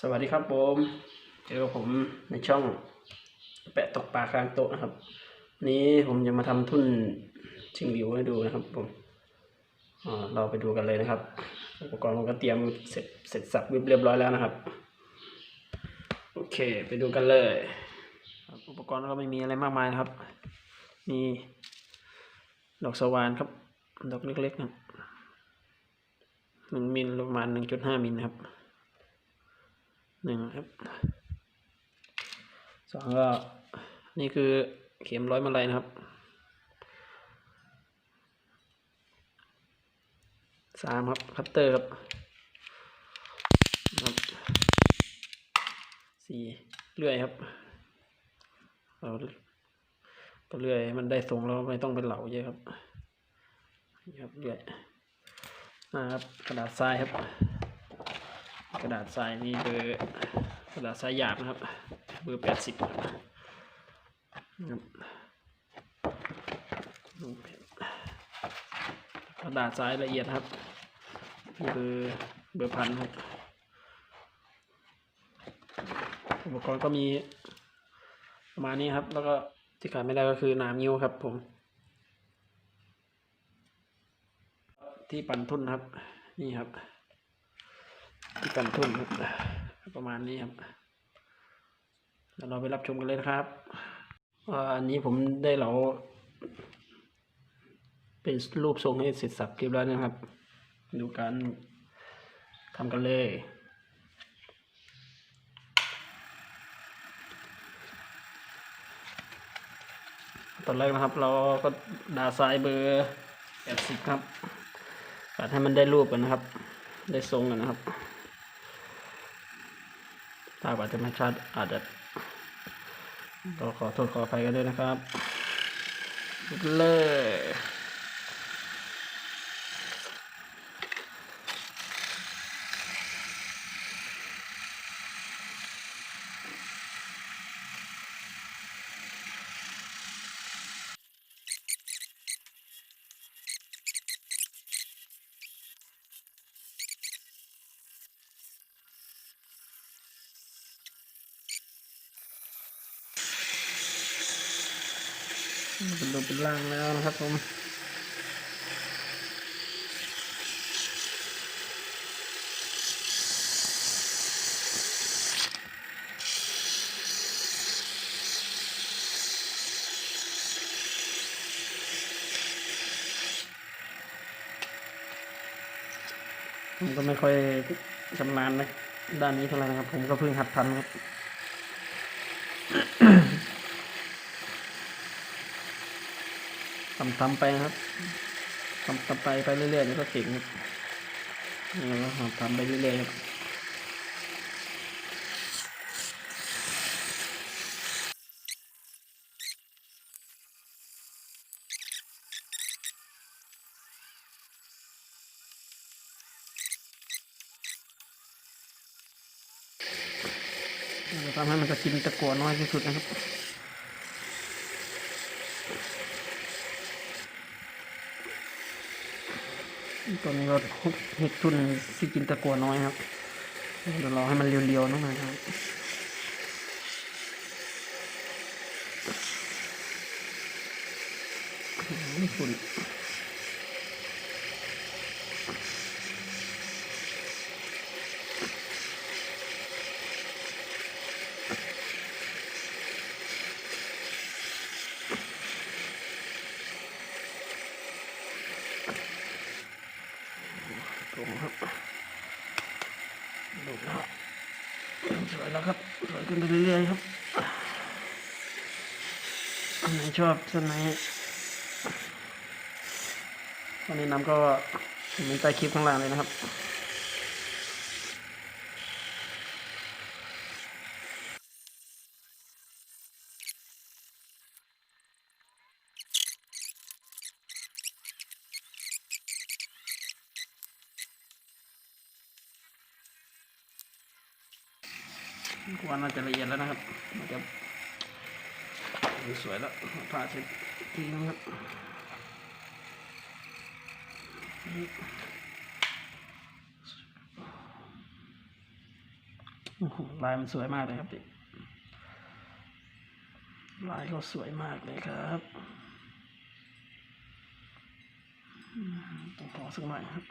สวัสดีครับผมเจอกับผมในช่องแปะตกปลากลางโต๊ะนะครับ นี้ผมจะมาทำทุ่นชิงหลิวให้ดูนะครับผมเราไปดูกันเลยนะครับ อุปกรณ์ผมก็เตรียมเสร็จเสร็จสับเรียบร้อยแล้วนะครับ โอเคไปดูกันเลย อุปกรณ์ก็ไม่มีอะไรมากมายนะครับ มีดอกสว่านครับ ดอกเล็กๆนะหนึ่งมิลประมาณหนึ่งจุดห้ามิลนะครับ หนึ่งครับสองก็นี่คือเข็มร้อยมาลัยนะครับสามครับคัตเตอร์ครับครับสี่เลื่อยครับเราก็เลื่อยมันได้ทรงแล้วไม่ต้องเป็นเหลาเยอะครับนี่ครับเลื่อยนะครับกระดาษทรายครับ กระดาษทรายนี่เบอร์กระดาษทรายหยาบนะครับ เบอร์แปดสิบครับกระดาษทรายละเอียดครับนี่เบอร์เบอร์พันครับอุปกรณ์ก็มีประมาณนี้ครับ แล้วก็ที่ขาดไม่ได้ก็คือนามนิ้วครับผม ที่ปั่นทุ่นครับ นี่ครับ ที่กันทุ่นครับประมาณนี้ครับเดี๋ยวเราไปรับชมกันเลยนะครับอันนี้ผมได้เหลาเป็นรูปทรงให้เสร็จสับเรียบร้อยนะครับ ดูการทำกันเลยตอนแรกนะครับเราก็ดาทรายเบอร์แปดสิบครับตัดให้มันได้รูปกันนะครับ ได้ทรงกันนะครับ ภาพอาจะไม่ชัดอาจจะก็ขอโทษขออภัยกันด้วยนะครับ เลย เป็นรูปเป็นร่างแล้วนะครับผม ผมก็ไม่ค่อยชำนาญนะด้านนี้เท่าไหร่นะครับ ผมก็เพิ่งหัดทำครับทำทำไปครับทำทำไปไปเรื่อยๆนี่ก็เก่งครับนี่เราก็ทำไปเรื่อยๆครับ ทำให้มันจะกินตะกัวน้อยที่สุดนะครับตัวนี้ก็เห็ดทุนสิกินตะกัวน้อยครับเดี๋ยวรอให้มันเรียวๆหน่อยครับฝุ่นตรงครับดูแล้วสวย แล้วครับสวยขึ้นไปเรื่อยๆครับอันไหนชอบส่นไหนวันนี้น้ำก็มีใต้คลิปข้างล่างเลยนะครับ กว่าน่าจะละ เอียดแล้วนะครับมันจะสวยแล้วผ้าเช็ดทีนะครับลายมันสวยมากเลยครับพี่ลายเขาสวยมากเลยครับต้องขอสักหน่อยครับ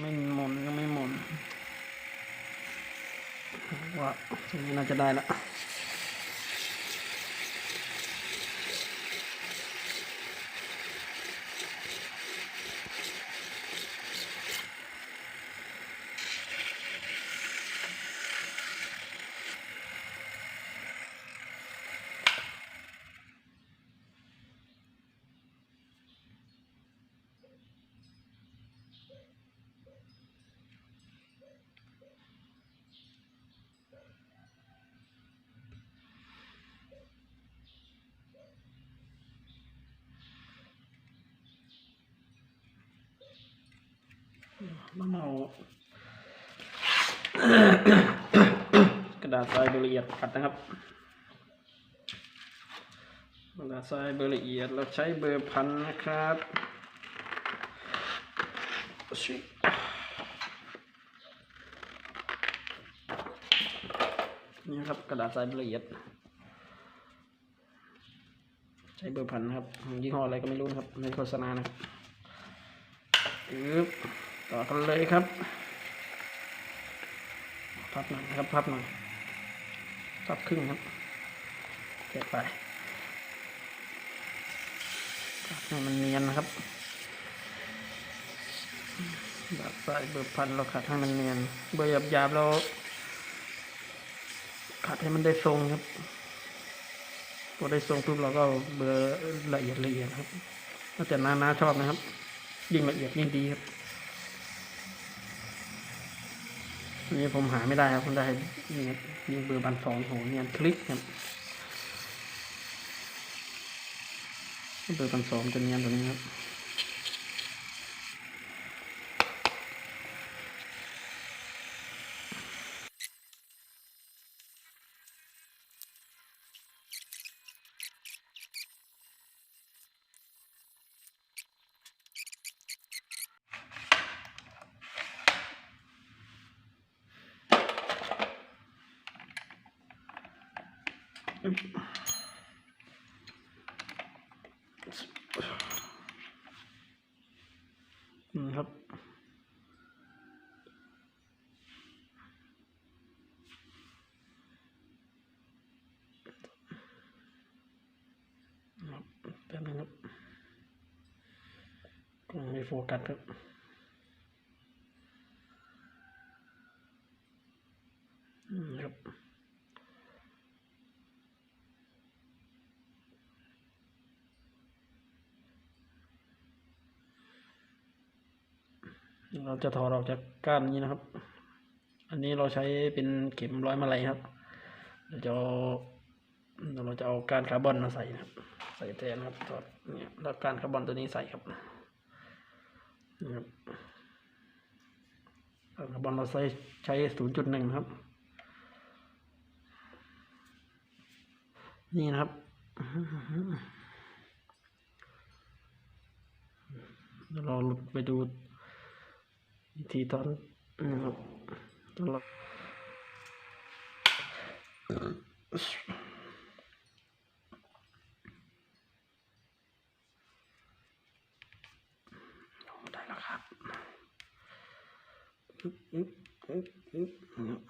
ไม่หมุนยังไม่หมุน ว่าตรงนี้น่าจะได้ละ มะนากระดาษทรายเบอร์ละเอียดขัดนะครับกระดาษทรายเบอร์ละเอียดเราใช้เบอร์พันนะครับนี่ครับกระดาษทรายเบอร์ละเอียด ใช้เบอร์พันนะครับยี่ห้ออะไรก็ไม่รู้ครับในโฆษณานะครับอึ๊บ ต่อกันเลยครับ พับหน่อยครับ พับหน่อยพับครึ่งครับแกะไปให้มันเนียนนะครับแบบใส่เบอร์พันเราขัดให้มันเนียน เบอร์หยาบๆเราขัดให้มันได้ทรงครับพอได้ทรงปุ๊บเราก็เอาเบอร์ละเอียดละเอียดครับแล้วแต่นานาชอบนะครับ ยิ่งละเอียดยิ่งดีครับอั นี่ผมหาไม่ได้ครับผมได้นี่ยยิงเบอร์บันสองโหเนียนคลิกครับเบอร์บันสองจะเนียนตัวนี้ครับ อืมครับครับ แป๊บนึงครับกล้องไม่โฟกัสครับอืมครับ เราจะถอดออกจากก้านนี้นะครับ อันนี้เราใช้เป็นเข็มร้อยมาลัยครับเราจะเอาเราจะเอาก้านคาร์บอนมาใส่นะครับ ใส่แทนครับถอดเนี่ยแล้วก้านคาร์บอนตัวนี้ใส่ครับนี่ครับก้านคาร์บอนเราใช้ใช้ศูนย์จุดหนึ่งครับ นี่นะครับเดี๋ยวเราไปดู วิธีตอนนะครับตอนเราได้แล้วครับอึ๊บอึ๊บอึ๊บอึ๊บ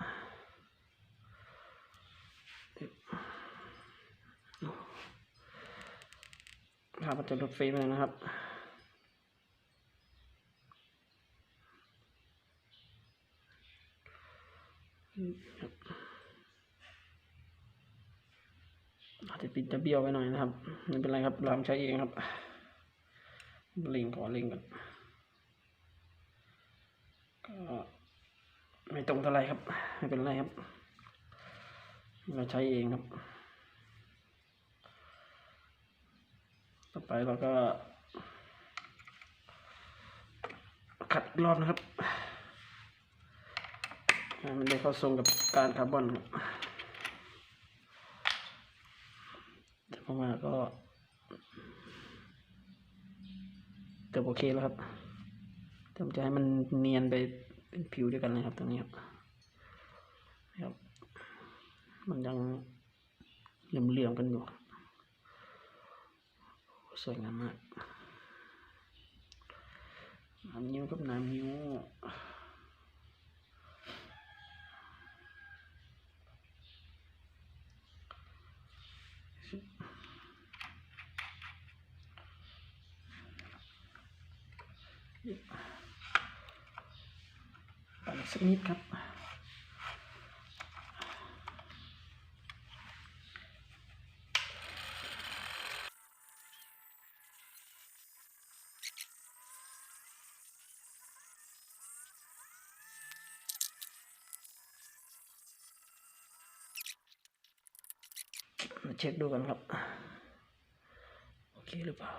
ครับมันจะลดเฟรมเลยนะครับ อาจจะปิดจะเบี้ยวไปหน่อยนะครับไม่เป็นไรครับเราใช้เองครับเล็งขอเล็งก่อนก็ไม่ตรงเท่าไหรครับ ไม่เป็นไรครับ เราใช้เองครับ ต่อไปเราก็ขัดรอบนะครับ มันได้เข้าทรงกับการคาร์บอนครับแต่ผมาก็เกือบโอเคแล้วครับต่ผมจะให้มันเนียนไปเป็นผิวเดียกันเลยครับตรงนี้ครับมันยังเหลื่อมๆกันอยู่สวยงามมากน้ำนิ้วกับน้ำนิ้ว ปั่นสักนิดครับ เช็คดูกันครับ โอเคหรือเปล่า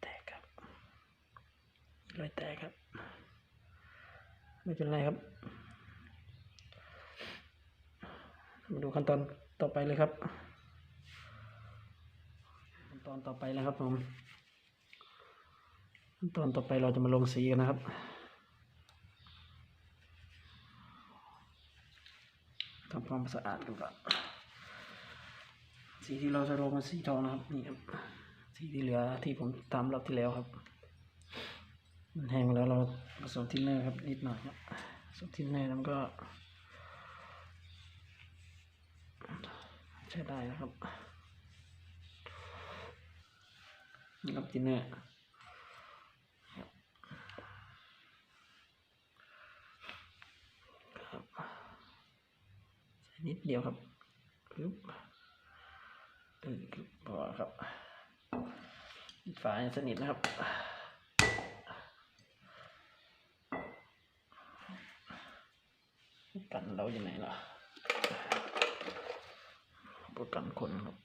แตกครับ รอยแตกครับ ไม่เป็นไรครับ มาดูขั้นตอนต่อไปเลยครับ ขั้นตอนต่อไปเลยครับผม ขั้นตอนต่อไปเราจะมาลงสีกันนะครับทำความสะอาดกันก่อนสีที่เราจะลงเป็นสีทองนะครับนี่ครับสีที่เหลือที่ผมทำรอบที่แล้วครับ มันแห้งแล้วเราผสมทินเนอร์ครับนิดหน่อยครับผสมทินเนอร์แล้วก็ ใช้ได้นะครับนี่ครับทินเนอร์ครับนิดเดียวครับปึ๊บเออคือพอครับฝาสนิทนะครับ กันเราอยู่ไหนล่ะประกันคนครับ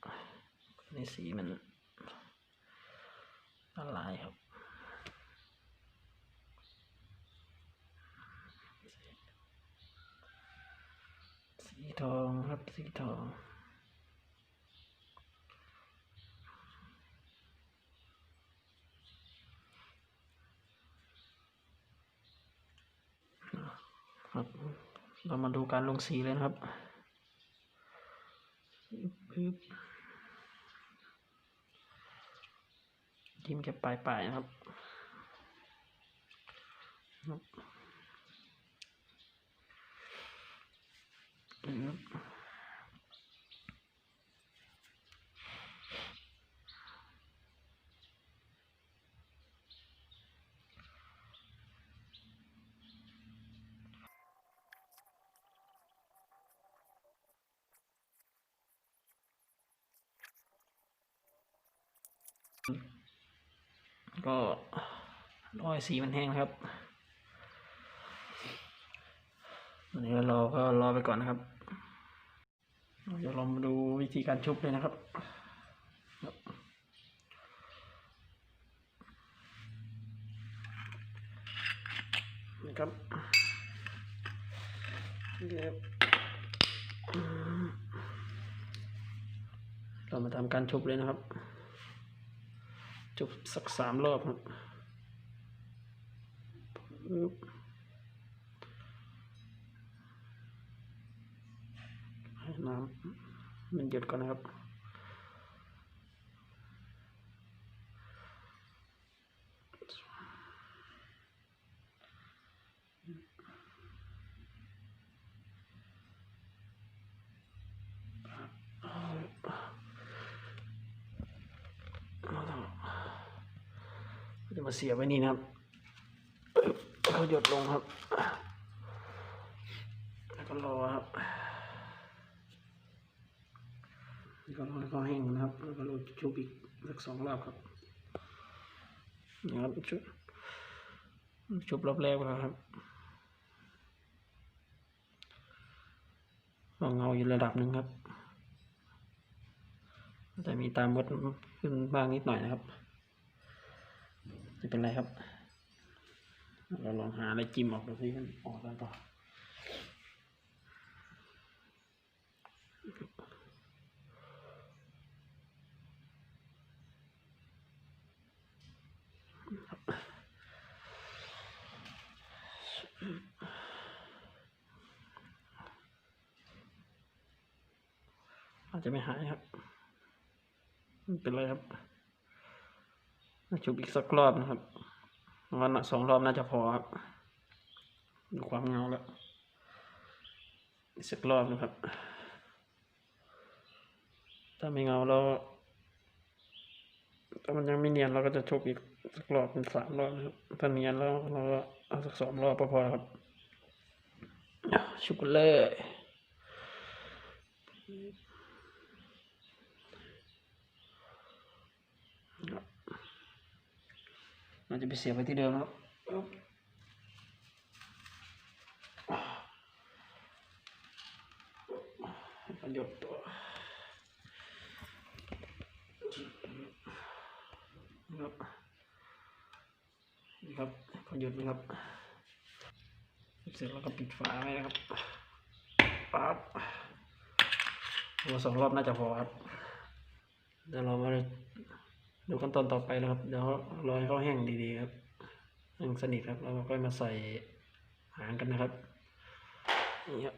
นี่สีมันละลายครับสีทองครับสีทอง ครับ เรามาดูการลงสีเลยนะครับยิ้มแค่ปลายปลายนะครับ ครับ ก็รอยสีมันแห้งนะครับวันนี้เราก็รอไปก่อนนะครับเราจะลองมาดูวิธีการชุบเลยนะครับนี่ครับเรามาทำการชุบเลยนะครับ จุบสักสามรอบครับปึ๊บให้น้ำมันหยุดก่อนนะครับ ก็จะมา เสียบไว้นี่นะครับเขาหยดลงครับ แล้วก็รอครับแล้วก็รอให้เขาแห้งนะครับ แล้วก็รอชุบอีกสักสองรอบครับนี่ครับชุบชุบรอบแรกแล้วครับก็เงาอยู่ระดับหนึ่งครับแต่มีตามมดขึ้นบ้างนิดหน่อยนะครับ ไม่เป็นไรครับ เราลองหาอะไรจิ้มออกดูซิมันออกแล้วก็อาจจะไม่หายครับ เป็นไรครับ ชุบอีกสักรอบนะครับวันละสองรอบน่าจะพอครับดูความเงาแล้วอีกสักรอบนะครับ ถ้าไม่เงาเราถ้ามันยังไม่เนียนเราก็จะชุบอีกสักรอบเป็นสามรอบนะครับถ้าเนียนแล้วเราก็เอาสักสองรอบพอครับชุบกันเลย เราจะไปเสียบไปที่เดิมครับอึ๊บมันหยดตัวนี่ครับนี่ครับพอหยุดนะครับ เสร็จแล้วก็ปิดฝาไว้นะครับปั๊บตัวสองรอบน่าจะพอครับเดี๋ยวเรามา ดูขั้นตอนต่อไปนะครับ เดี๋ยวรอให้เขาแห้งดีๆครับแห้งสนิทครับ แล้วเราก็มาใส่หางกันนะครับนี่ครับ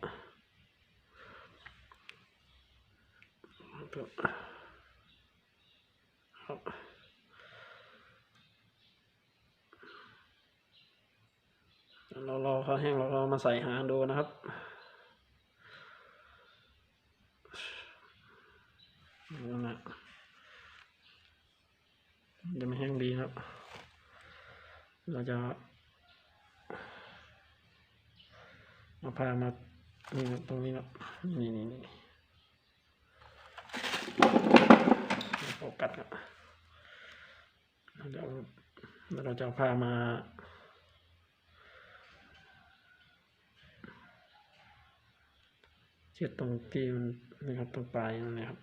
ครับเรารอเขาแห้งเราก็มาใส่หางดูนะครับนั่นแหละมันจะไม่แห้งดีครับ เรา จะเอาผ้ามา นี่ครับตรงนี้ครับนี่นี่นี่โฟกัสครับเดี๋ยวแล้วเราจะเอามาเช็ดตรงที่มันนะครับตรงปลายนั่นนะครับ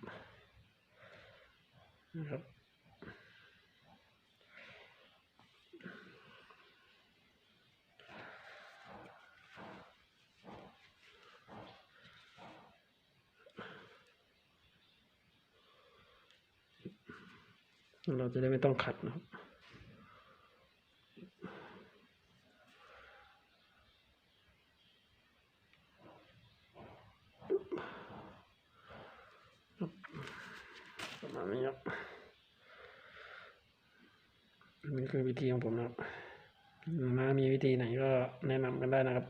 นะครับ เราจะได้ไม่ต้องขัดนะครับประมาณนี้ครับนี่คือวิธีของผมนะครับถ้ามีวิธีไหนก็แนะนำกันได้นะครับ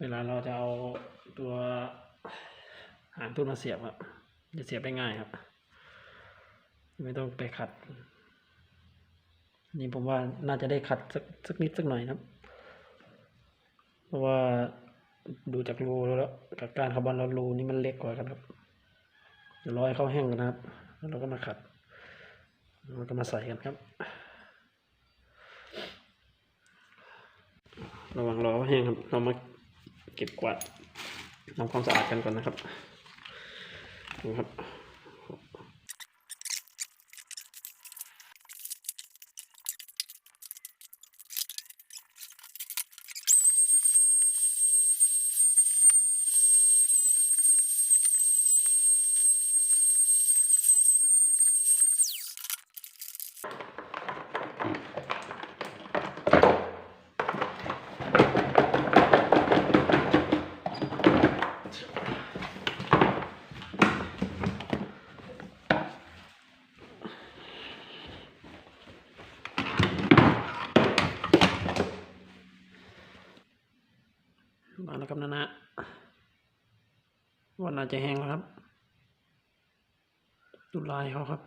เวลาเราจะเอาตัวหางตุ้นมาเสียบอะจะเสียบได้ง่ายครับ ไม่ต้องไปขัด นี่ผมว่าน่าจะได้ขัดสักสักนิดสักหน่อยนะครับ เพราะว่าดูจากรูแล้วกับการคาร์บอนแล้วรูนี่มันเล็กกว่ากันครับเดี๋ยวรอให้เขาแห้งกันนะครับ แล้วเราก็มาขัดแล้วก็มาใส่กันครับ ระว่างรอแห้งครับ เรามาเก็บกวาดทำความสะอาดกันก่อนนะครับนี่ครับ ครับนะนะวันน่าจจะแห้งแล้วครับดูลายเขาครับ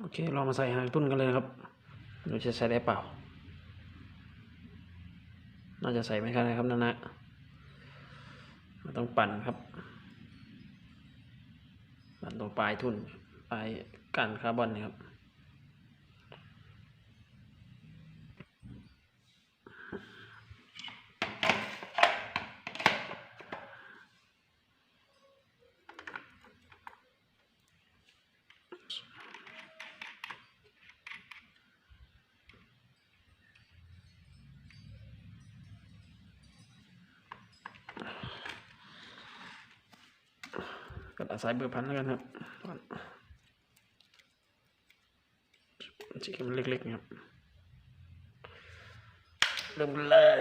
โอเค เรามาใส่หางตุ้นกันเลยครับเราจะใส่ได้เปล่า น่าจะใส่ไม่ได้นะครับนะนะมันต้องปั่นครับ ปั่นตรงปลายทุ่นปลายก้านคาร์บอนนะครับ ก็อาศัยเบอร์พันแล้วกันครับจิกมันเล็กๆครับเริ่มเลย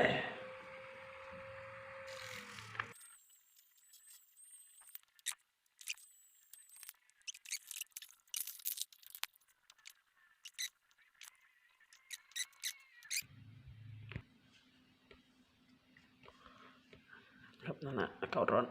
นั่นนะอากาศร้อน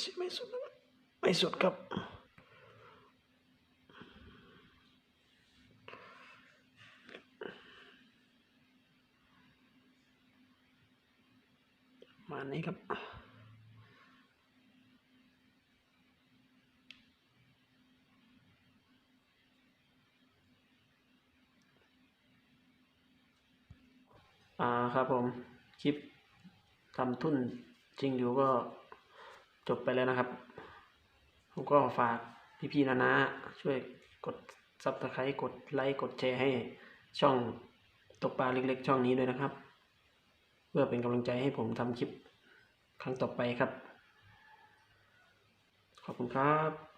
สิไม่สุดไม่สุดครับมานี้ครับอ่าครับผม คลิปทำทุ่นจริงอยู่ก็ จบไปแล้วนะครับผมก็ฝากพี่ๆนะนะช่วยกดซับสไครต์กดไลค์กดแชร์ให้ช่องตกปลาเล็กๆ ช่องนี้ด้วยนะครับ เพื่อเป็นกำลังใจให้ผมทำคลิปครั้งต่อไปครับ ขอบคุณครับ